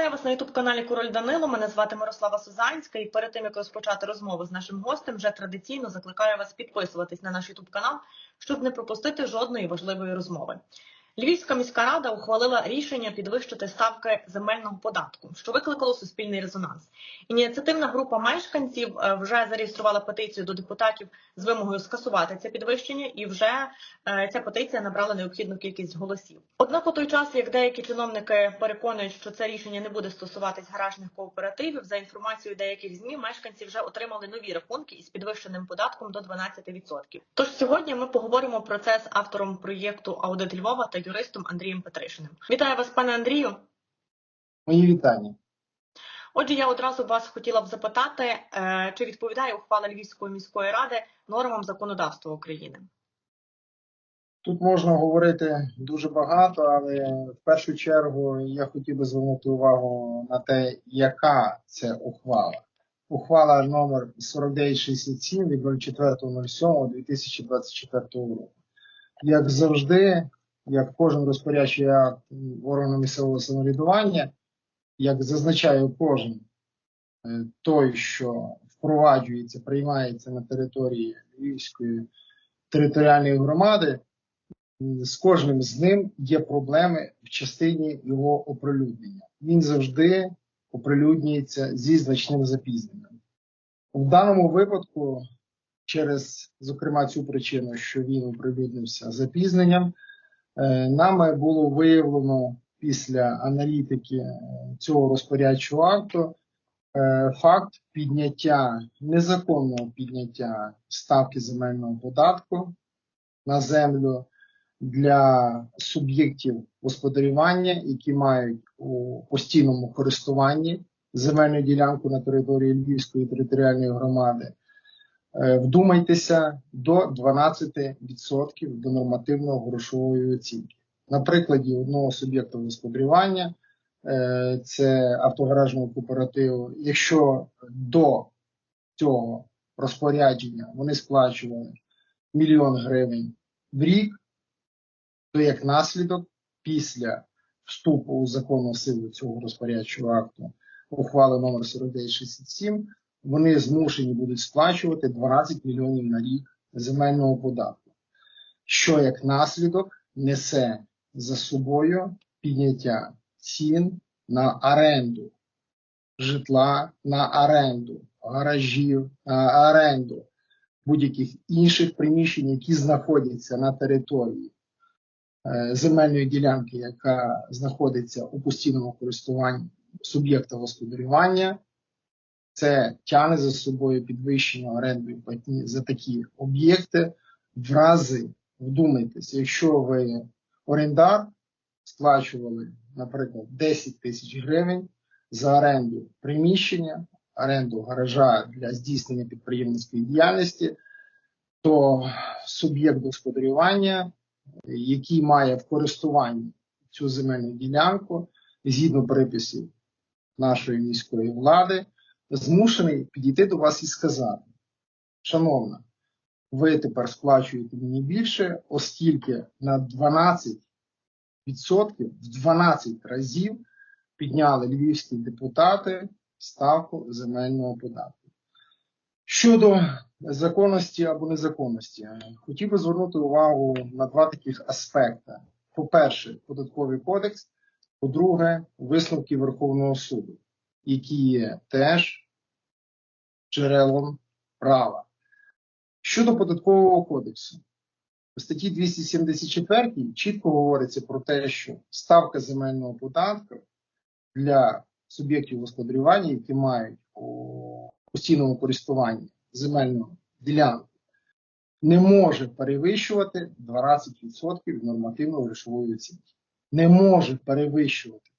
Вітаю вас на ютуб-каналі Король Данило. Мене звати Мирослава Сузанська. І перед тим як розпочати розмову з нашим гостем, вже традиційно закликаю вас підписуватись на наш ютуб канал, щоб не пропустити жодної важливої розмови. Львівська міська рада ухвалила рішення підвищити ставки земельного податку, що викликало суспільний резонанс. Ініціативна група мешканців е, вже зареєструвала петицію до депутатів з вимогою скасувати це підвищення, і вже е, ця петиція набрала необхідну кількість голосів. Однак, у той час, як деякі чиновники переконують, що це рішення не буде стосуватись гаражних кооперативів, за інформацією деяких змі, мешканці вже отримали нові рахунки із підвищеним податком до 12%. Тож сьогодні ми поговоримо про це з автором проєкту Аудит Львова та юристом Андрієм Петришиним. Вітаю вас, пане Андрію. Мої вітання. Отже, я одразу вас хотіла б запитати, е, чи відповідає ухвала Львівської міської ради нормам законодавства України? Тут можна говорити дуже багато, але в першу чергу я хотів би звернути увагу на те, яка це ухвала. Ухвала номер 4967 від 04.07.2024 року. Як завжди, як кожен розпорядчий акт органу місцевого самоврядування, як зазначає кожен е, той, що впроваджується, приймається на території Львівської територіальної громади, з кожним з ним є проблеми в частині його оприлюднення. Він завжди оприлюднюється зі значним запізненням. В даному випадку, через, зокрема, цю причину, що він оприлюднився запізненням, нами було виявлено після аналітики е, цього розпорядчого акту е, факт підняття незаконного підняття ставки земельного податку на землю для суб'єктів господарювання, які мають у постійному користуванні земельну ділянку на території Львівської територіальної громади. Е, Вдумайтеся до 12% до нормативного грошової оцінки. На прикладі одного суб'єкта господарювання, е, це автогаражного кооперативу, якщо до цього розпорядження вони сплачували мільйон гривень в рік, то як наслідок, після вступу у законну силу цього розпорядчого акту ухвали номер 4967, вони змушені будуть сплачувати 12 мільйонів на рік земельного податку, що як наслідок несе за собою підняття цін на оренду житла, на оренду гаражів, на оренду будь-яких інших приміщень, які знаходяться на території е, земельної ділянки, яка знаходиться у постійному користуванні суб'єкта господарювання. Це тягне за собою підвищення орендної платні за такі об'єкти в рази, вдумайтеся, якщо ви орендар сплачували, наприклад, 10 тисяч гривень за оренду приміщення, оренду гаража для здійснення підприємницької діяльності, то суб'єкт господарювання, який має в користуванні цю земельну ділянку, згідно приписів нашої міської влади, змушений підійти до вас і сказати: Шановна, ви тепер сплачуєте мені більше, оскільки на 12% в 12 разів підняли львівські депутати ставку земельного податку. Щодо законності або незаконності, хотів би звернути увагу на два таких аспекти: по-перше, податковий кодекс, по-друге, висновки Верховного суду, які є теж джерелом права. Щодо податкового кодексу, у статті 274 чітко говориться про те, що ставка земельного податку для суб'єктів господарювання, які мають у постійному користуванні земельну ділянку, не може перевищувати 12% нормативної грошової оцінки. Не може перевищувати.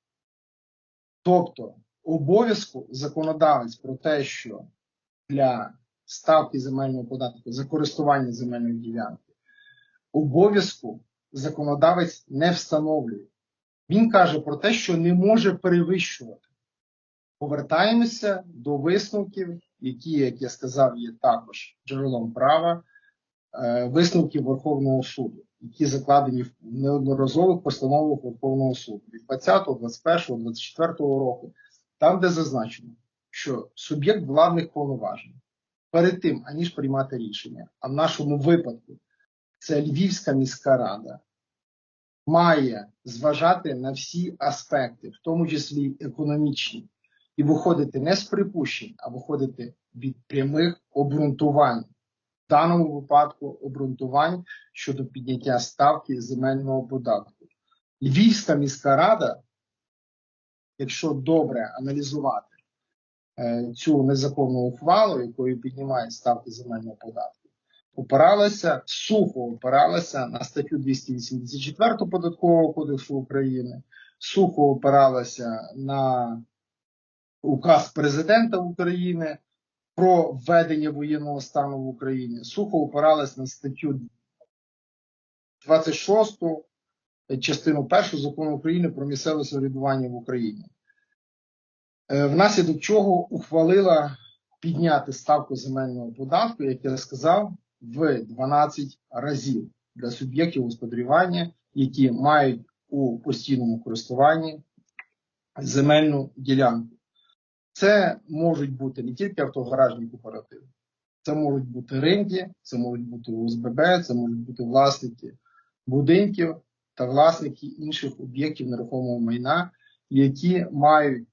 Тобто обов'язку законодавець про те, що для ставки земельного податку за користування земельної ділянки, обов'язку законодавець не встановлює. Він каже про те, що не може перевищувати. Повертаємося до висновків, які, як я сказав, є також джерелом права, е, висновків Верховного суду, які закладені в неодноразових постановах Верховного суду від 20, 21, 24 року, там, де зазначено, що суб'єкт владних повноважень перед тим, аніж приймати рішення, а в нашому випадку це Львівська міська рада, має зважати на всі аспекти, в тому числі економічні, і виходити не з припущень, а виходити від прямих обґрунтувань. В даному випадку обґрунтувань щодо підняття ставки земельного податку. Львівська міська рада, якщо добре аналізувати е, цю незаконну ухвалу, якою піднімають ставки земельного податку, опиралася, сухо опиралася на статтю 284 Податкового кодексу України, сухо опиралася на указ президента України про введення воєнного стану в Україні, сухо опиралась на статтю 26 частину 1 закону України про місцеве самоврядування в Україні. Е, Внаслідок чого ухвалила підняти ставку земельного податку, як я сказав, в 12 разів для суб'єктів господарювання, які мають у постійному користуванні земельну ділянку. Це можуть бути не тільки автогаражні кооперативи, це можуть бути ринки, це можуть бути ОСББ, це можуть бути власники будинків та власники інших об'єктів нерухомого майна, які мають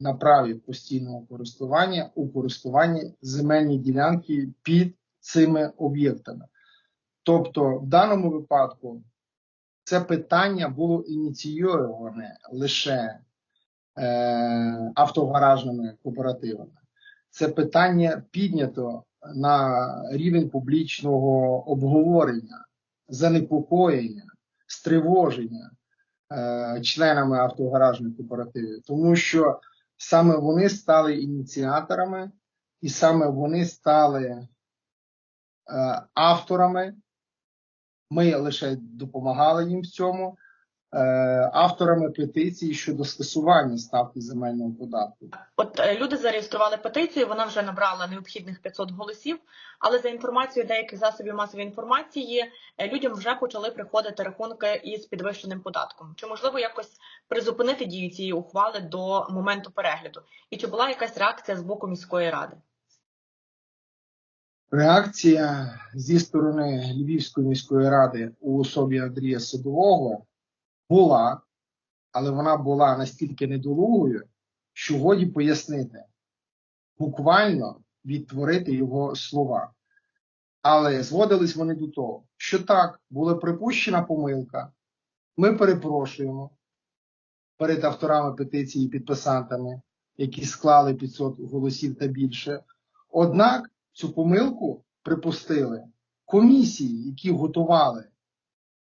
на праві постійного користування у користуванні земельні ділянки під цими об'єктами. Тобто, в даному випадку це питання було ініційоване лише е, автогаражними кооперативами. Це питання піднято на рівень публічного обговорення, занепокоєння, стривоження е, членами автогаражних кооперативів, тому що саме вони стали ініціаторами, і саме вони стали е, авторами. Ми лише допомагали їм в цьому. Е, Авторами петиції щодо скасування ставки земельного податку. От е, люди зареєстрували петицію, вона вже набрала необхідних 500 голосів. Але за інформацією деяких засобів масової інформації, е, людям вже почали приходити рахунки із підвищеним податком. Чи можливо якось призупинити дію цієї ухвали до моменту перегляду? І чи була якась реакція з боку міської ради? Реакція зі сторони Львівської міської ради у особі Андрія Садового була, але вона була настільки недолугою, що годі пояснити, буквально відтворити його слова. Але зводились вони до того, що так, була припущена помилка. Ми перепрошуємо перед авторами петиції і підписантами, які склали 500 голосів та більше. Однак цю помилку припустили комісії, які готували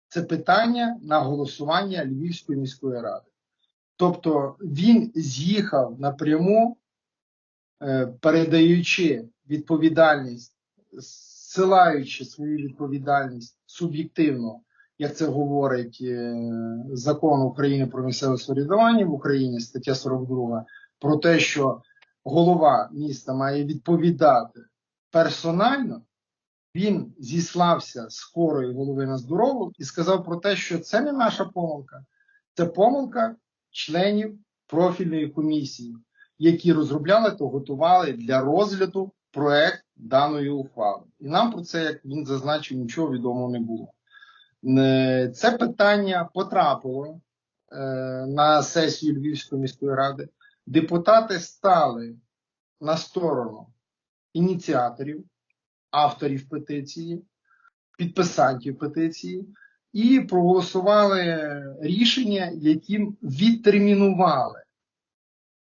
це питання на голосування Львівської міської ради. Тобто він з'їхав напряму, е, передаючи відповідальність, зсилаючи свою відповідальність суб'єктивно, як це говорить е, закон України про місцеве самоврядування в Україні, стаття 42, про те, що голова міста має відповідати персонально, він зіслався з хворої голови на здорову і сказав про те, що це не наша помилка, це помилка членів профільної комісії, які розробляли та готували для розгляду проект даної ухвали. І нам про це, як він зазначив, нічого відомо не було. Е, Це питання потрапило е, на сесію Львівської міської ради. Депутати стали на сторону ініціаторів, авторів петиції, підписантів петиції і проголосували рішення, яким відтермінували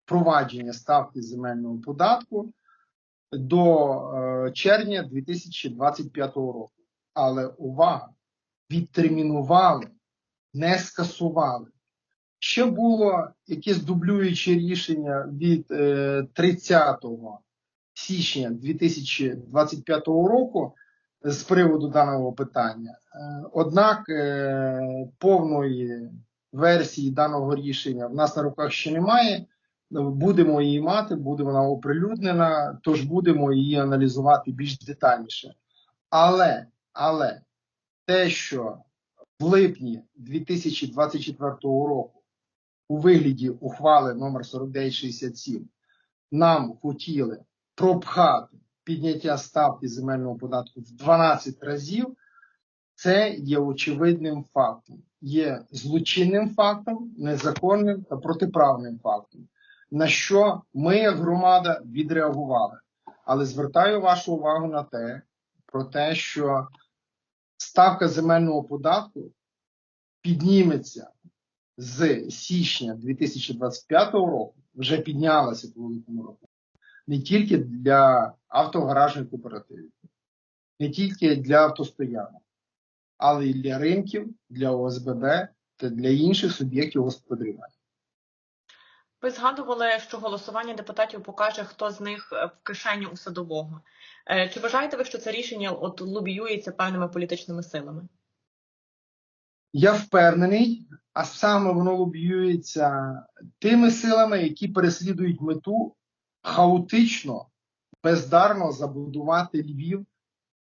впровадження ставки земельного податку до е, червня 2025 року. Але увага! Відтермінували, не скасували. Ще було якесь дублююче рішення від е, 30 січня 2025 року з приводу даного питання. Е, Однак е, повної версії даного рішення в нас на руках ще немає. Будемо її мати, буде вона оприлюднена, тож будемо її аналізувати більш детальніше. Але, але те, що в липні 2024 року у вигляді ухвали номер 4967 нам хотіли пропхати підняття ставки земельного податку в 12 разів, це є очевидним фактом, є злочинним фактом, незаконним та протиправним фактом, на що ми, як громада, відреагували. Але звертаю вашу увагу на те, про те, що ставка земельного податку підніметься з січня 2025 року, вже піднялася по великому року, не тільки для автогаражних кооперативів, не тільки для автостоянок, але й для ринків, для ОСББ та для інших суб'єктів господарювання. Ви згадували, що голосування депутатів покаже, хто з них е, в кишені у садового. Е, Чи вважаєте ви, що це рішення от лобіюється певними політичними силами? Я впевнений, а саме воно лобіюється тими силами, які переслідують мету хаотично, бездарно забудувати Львів,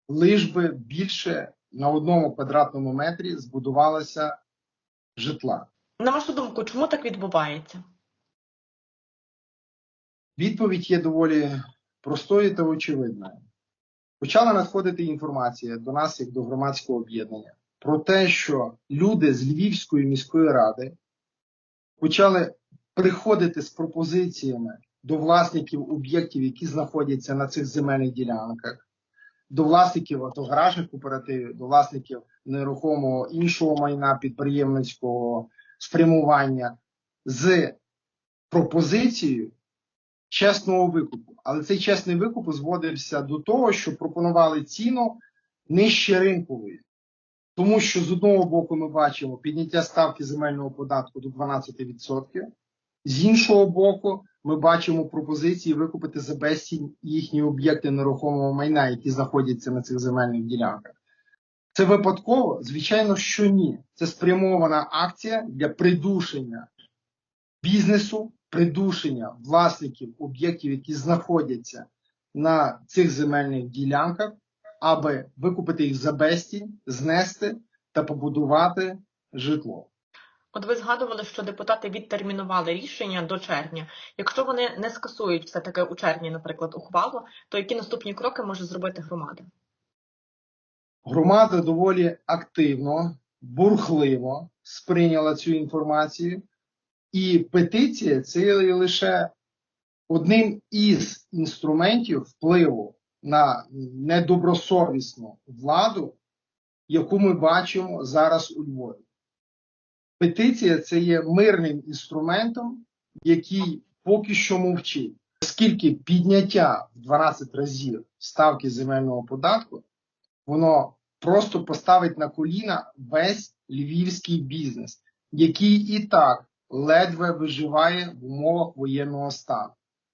лиш би більше на одному квадратному метрі збудувалося житла. На вашу думку, чому так відбувається? Відповідь є доволі простою та очевидною. Почала надходити інформація до нас, як до громадського об'єднання, про те, що люди з Львівської міської ради почали приходити з пропозиціями до власників об'єктів, які знаходяться на цих земельних ділянках, до власників автогаражних кооперативів, до власників нерухомого іншого майна підприємницького спрямування з пропозицією чесного викупу. Але цей чесний викуп зводився до того, що пропонували ціну нижче ринкової. Тому що з одного боку ми бачимо підняття ставки земельного податку до 12%, з іншого боку, ми бачимо пропозиції викупити за безцінь їхні об'єкти нерухомого майна, які знаходяться на цих земельних ділянках. Це випадково? Звичайно, що ні. Це спрямована акція для придушення бізнесу, придушення власників об'єктів, які знаходяться на цих земельних ділянках, аби викупити їх за безцінь, знести та побудувати житло. От ви згадували, що депутати відтермінували рішення до червня. Якщо вони не скасують все таки у червні, наприклад, ухвалу, то які наступні кроки може зробити громада? Громада доволі активно, бурхливо сприйняла цю інформацію, і петиція це лише одним із інструментів впливу на недобросовісну владу, яку ми бачимо зараз у Львові. Петиція це є мирним інструментом, який поки що мовчить, оскільки підняття в 12 разів ставки земельного податку, воно просто поставить на коліна весь львівський бізнес, який і так ледве виживає в умовах воєнного стану.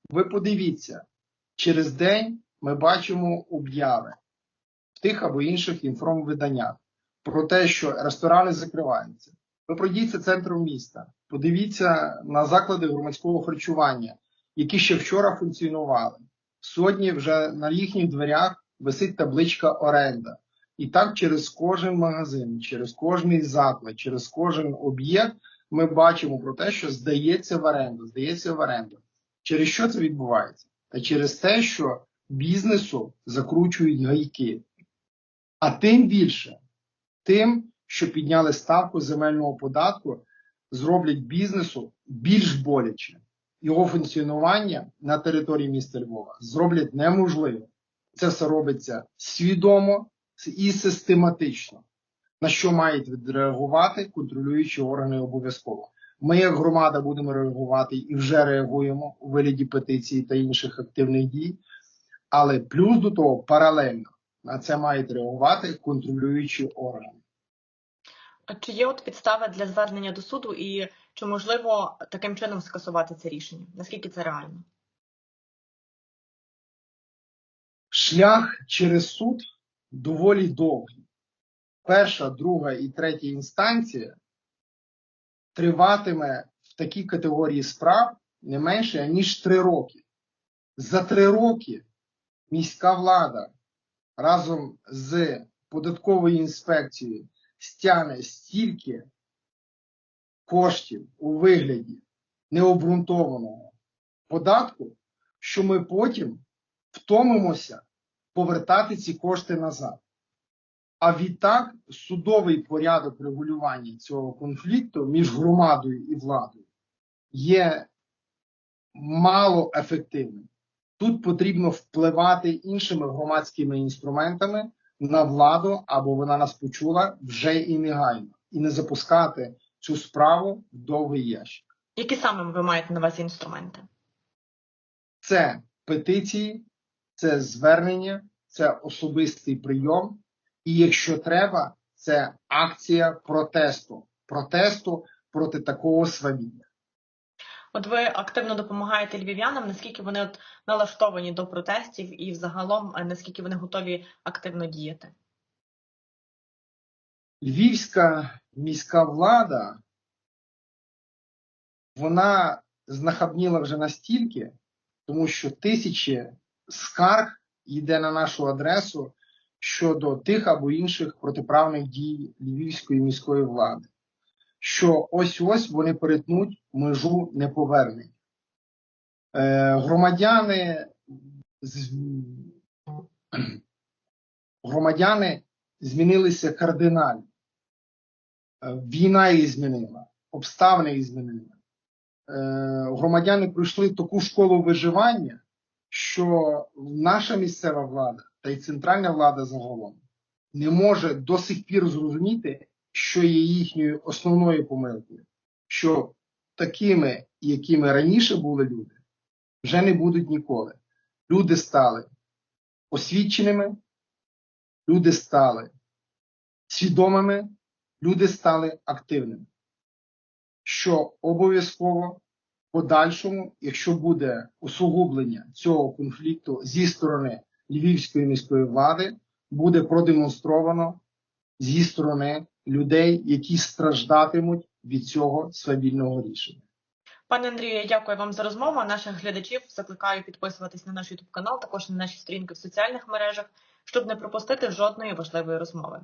Ви подивіться, через день ми бачимо об'яви в тих або інших інформвиданнях про те, що ресторани закриваються. Ви пройдіться центром міста, подивіться на заклади громадського харчування, які ще вчора функціонували. Сьогодні вже на їхніх дверях висить табличка оренда. І так через кожен магазин, через кожний заклад, через кожен об'єкт ми бачимо про те, що здається в оренду, здається в оренду. Через що це відбувається? Та через те, що бізнесу закручують гайки. А тим більше, тим, що підняли ставку земельного податку, зроблять бізнесу більш боляче. Його функціонування на території міста Львова зроблять неможливим. Це все робиться свідомо і систематично, на що мають відреагувати контролюючі органи обов'язково. Ми, як громада, будемо реагувати і вже реагуємо у вигляді петиції та інших активних дій. Але плюс до того паралельно на це мають реагувати контролюючі органи. Чи є от підстави для звернення до суду і чи можливо таким чином скасувати це рішення? Наскільки це реально? Шлях через суд доволі довгий. Перша, друга і третя інстанція триватиме в такій категорії справ не менше, ніж три роки. За три роки міська влада разом з податковою інспекцією, стягне стільки коштів у вигляді необґрунтованого податку, що ми потім втомимося повертати ці кошти назад. А відтак судовий порядок регулювання цього конфлікту між громадою і владою є мало ефективним. Тут потрібно впливати іншими громадськими інструментами на владу, або вона нас почула вже і негайно, і не запускати цю справу в довгий ящик. Які саме ви маєте на увазі інструменти? Це петиції, це звернення, це особистий прийом, і якщо треба, це акція протесту, протесту проти такого свавілля. От ви активно допомагаєте львів'янам, наскільки вони от налаштовані до протестів і взагалом е, наскільки вони готові активно діяти? Львівська міська влада, вона знахабніла вже настільки, тому що тисячі скарг йде на нашу адресу щодо тих або інших протиправних дій львівської міської влади, що ось-ось вони перетнуть межу неповернення. Е, громадяни, громадяни змінилися кардинально. Е, Війна їх змінила, обставини їх змінили. Е, Громадяни пройшли таку школу виживання, що наша місцева влада та й центральна влада загалом не може до сих пір зрозуміти, що є їхньою основною помилкою, що такими, якими раніше були люди, вже не будуть ніколи. Люди стали освіченими, люди стали свідомими, люди стали активними. Що обов'язково подальшому, якщо буде усугублення цього конфлікту зі сторони Львівської міської влади, буде продемонстровано зі сторони людей, які страждатимуть від цього свавільного рішення. Пане Андрію, дякую вам за розмову. Наших глядачів закликаю підписуватись на наш YouTube канал, також на наші сторінки в соціальних мережах, щоб не пропустити жодної важливої розмови.